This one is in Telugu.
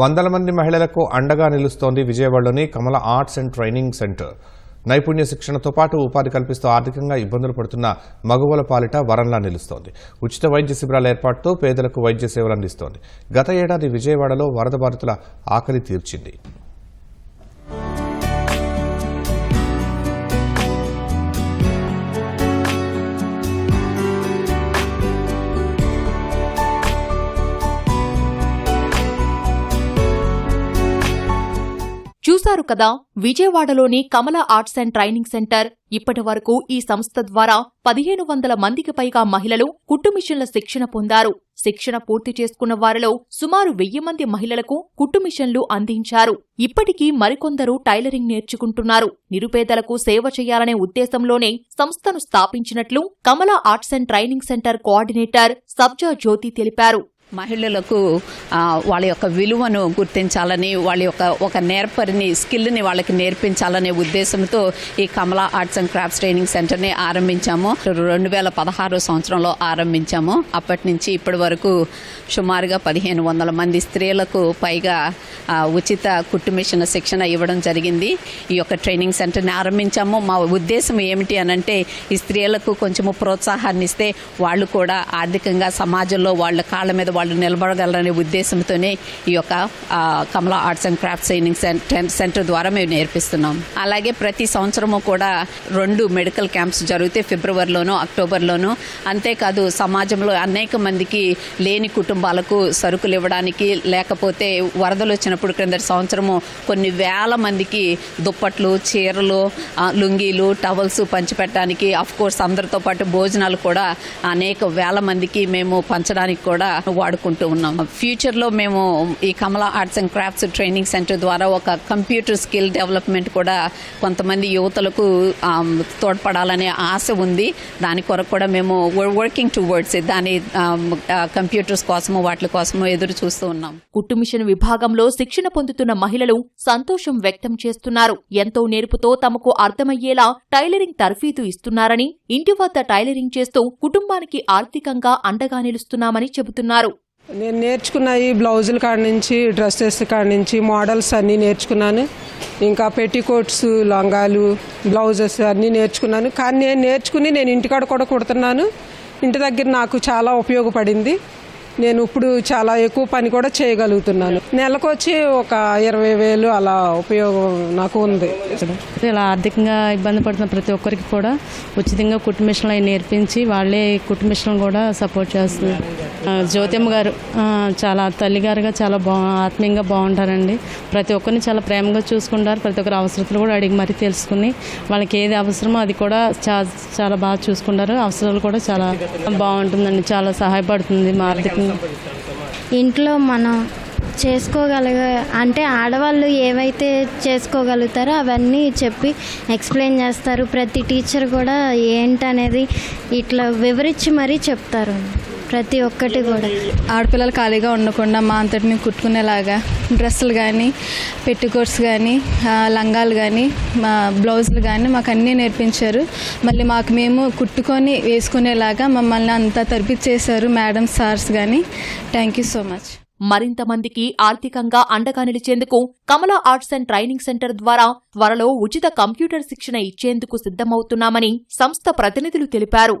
వందల మంది మహిళలకు అండగా నిలుస్తోంది విజయవాడలోని Kamala arts and training centre. నైపుణ్య శిక్షణతో పాటు ఉపాధి కల్పిస్తూ ఆర్థికంగా ఇబ్బందులు పడుతున్న మగువల పాలిట వరంలా నిలుస్తోంది. ఉచిత వైద్య శిబిరాల ఏర్పాటుతో పేదలకు వైద్య సేవలు అందిస్తోంది. గత ఏడాది విజయవాడలో వరద బాధితుల ఆకలి తీర్చింది. చూశారు కదా విజయవాడలోని Kamala arts and training centre. ఇప్పటి వరకు ఈ సంస్థ ద్వారా పదిహేను వందల మందికి పైగా మహిళలు కుట్టు మిషన్ల శిక్షణ పొందారు. శిక్షణ పూర్తి చేసుకున్న వారిలో సుమారు వెయ్యి మంది మహిళలకు కుట్టు మిషన్లు అందించారు. ఇప్పటికీ మరికొందరు టైలరింగ్ నేర్చుకుంటున్నారు. నిరుపేదలకు సేవ చేయాలనే ఉద్దేశంలోనే సంస్థను స్థాపించినట్లు Kamala arts and training centre coordinator Sabja Jyothi తెలిపారు. మహిళలకు వాళ్ళ యొక్క విలువను గుర్తించాలని వాళ్ళ యొక్క ఒక నేర్పరిని స్కిల్ని వాళ్ళకి నేర్పించాలనే ఉద్దేశంతో ఈ Kamala arts and crafts training సెంటర్ని ఆరంభించాము. రెండు వేల పదహారు సంవత్సరంలో ఆరంభించాము. అప్పటి నుంచి ఇప్పటి వరకు సుమారుగా పదిహేను వందల మంది స్త్రీలకు పైగా ఉచిత కుట్టు మిషన్ శిక్షణ ఇవ్వడం జరిగింది. ఈ యొక్క ట్రైనింగ్ సెంటర్ని ఆరంభించాము. మా ఉద్దేశం ఏమిటి అనంటే ఈ స్త్రీలకు కొంచెము ప్రోత్సాహాన్ని ఇస్తే వాళ్ళు కూడా ఆర్థికంగా సమాజంలో వాళ్ళ కాళ్ళ మీద వాళ్ళు నిలబడగలరనే ఉద్దేశంతోనే ఈ యొక్క Kamala arts and craft training centre centre ద్వారా మేము నేర్పిస్తున్నాం. అలాగే ప్రతి సంవత్సరము కూడా రెండు మెడికల్ క్యాంప్స్ జరిగితే ఫిబ్రవరిలోనూ అక్టోబర్లోనూ. అంతేకాదు సమాజంలో అనేక మందికి లేని కుటుంబాలకు సరుకులు ఇవ్వడానికి లేకపోతే వరదలు వచ్చినప్పుడు క్రింద సంవత్సరము కొన్ని వేల మందికి దుప్పట్లు చీరలు లుంగీలు టవల్స్ పంచిపెట్టడానికి అఫ్ కోర్స్ అందరితో పాటు భోజనాలు కూడా అనేక వేల మందికి మేము పంచడానికి కూడా వాడుకుంటూ ఉన్నాం. ఫ్యూచర్లో మేము ఈ Kamala arts and crafts training centre ద్వారా ఒక కంప్యూటర్ స్కిల్ డెవలప్మెంట్ కూడా కొంతమంది యువతలకు తోడ్పడాలనే ఆశ ఉంది. దాని కొరకు కూడా మేము వర్కింగ్ టువర్డ్స్ దాని కంప్యూటర్స్ కోసము వాటి కోసము ఎదురు చూస్తూ ఉన్నాం. కుట్టు మిషన్ విభాగంలో శిక్షణ పొందుతున్న మహిళలు సంతోషం వ్యక్తం చేస్తున్నారు. ఎంతో నేర్పుతో తమకు అర్థమయ్యేలా టైలరింగ్ తర్ఫీదు ఇస్తున్నారని ఇంటి వద్ద టైలరింగ్ చేస్తూ కుటుంబానికి ఆర్థికంగా అండగా నిలుస్తున్నామని చెబుతున్నారు. నేను నేర్చుకున్న ఈ బ్లౌజుల కాడ నుంచి డ్రెస్సెస్ కాడ నుంచి మోడల్స్ అన్నీ నేర్చుకున్నాను. ఇంకా పెట్టికోట్స్ లంగాలు బ్లౌజెస్ అన్నీ నేర్చుకున్నాను. కానీ నేను నేర్చుకుని నేను ఇంటికాడ కూడా కుడుతున్నాను. ఇంటి దగ్గర నాకు చాలా ఉపయోగపడింది. నేను ఇప్పుడు చాలా ఎక్కువ పని కూడా చేయగలుగుతున్నాను. నెలకొచ్చి ఒక ఇరవై వేలు అలా ఉపయోగం నాకు ఉంది. ఇలా ఆర్థికంగా ఇబ్బంది పడుతున్న ప్రతి ఒక్కరికి కూడా ఉచితంగా కుటుంబ మిషన్లు అవి నేర్పించి వాళ్ళే కుటుంబ మిషన్లు కూడా సపోర్ట్ చేస్తున్నారు. జ్యోతిమ్మ గారు చాలా తల్లిగారుగా చాలా బా ఆత్మీయంగా బాగుంటారండి. ప్రతి ఒక్కరిని చాలా ప్రేమగా చూసుకుంటారు. ప్రతి ఒక్కరి అవసరతలు కూడా అడిగి మరీ తెలుసుకుని వాళ్ళకి ఏది అవసరమో అది కూడా చా చాలా బాగా చూసుకుంటారు. అవసరాలు కూడా చాలా బాగుంటుందండి. చాలా సహాయపడుతుంది మా ఆర్థికంగా ఇంట్లో మనం చేసుకోగలిగ అంటే ఆడవాళ్ళు ఏవైతే చేసుకోగలుగుతారో అవన్నీ చెప్పి ఎక్స్ప్లెయిన్ చేస్తారు. ప్రతి టీచర్ కూడా ఏంటనేది ఇట్లా వివరించి మరీ చెప్తారు. ప్రతి ఒక్కటి కూడా. ఆడపిల్లలు ఖాళీగా ఉండకుండా మా అంతటిని కుట్టుకునేలాగా డ్రెస్సులు కానీ పెట్టికోట్స్ కానీ లంగాలు కానీ మా బ్లౌజులు కానీ మాకు అన్నీ నేర్పించారు. మళ్ళీ మాకు మేము కుట్టుకొని వేసుకునేలాగా మమ్మల్ని అంతా తరిపిచ్చేశారు మేడం సార్స్ కానీ థ్యాంక్ యూ సో మచ్ మరింత మందికి ఆర్థికంగా అండగా నిలిచేందుకు Kamala arts and training centre ద్వారా త్వరలో ఉచిత కంప్యూటర్ శిక్షణ ఇచ్చేందుకు సిద్ధమవుతున్నామని సంస్థ ప్రతినిధులు తెలిపారు.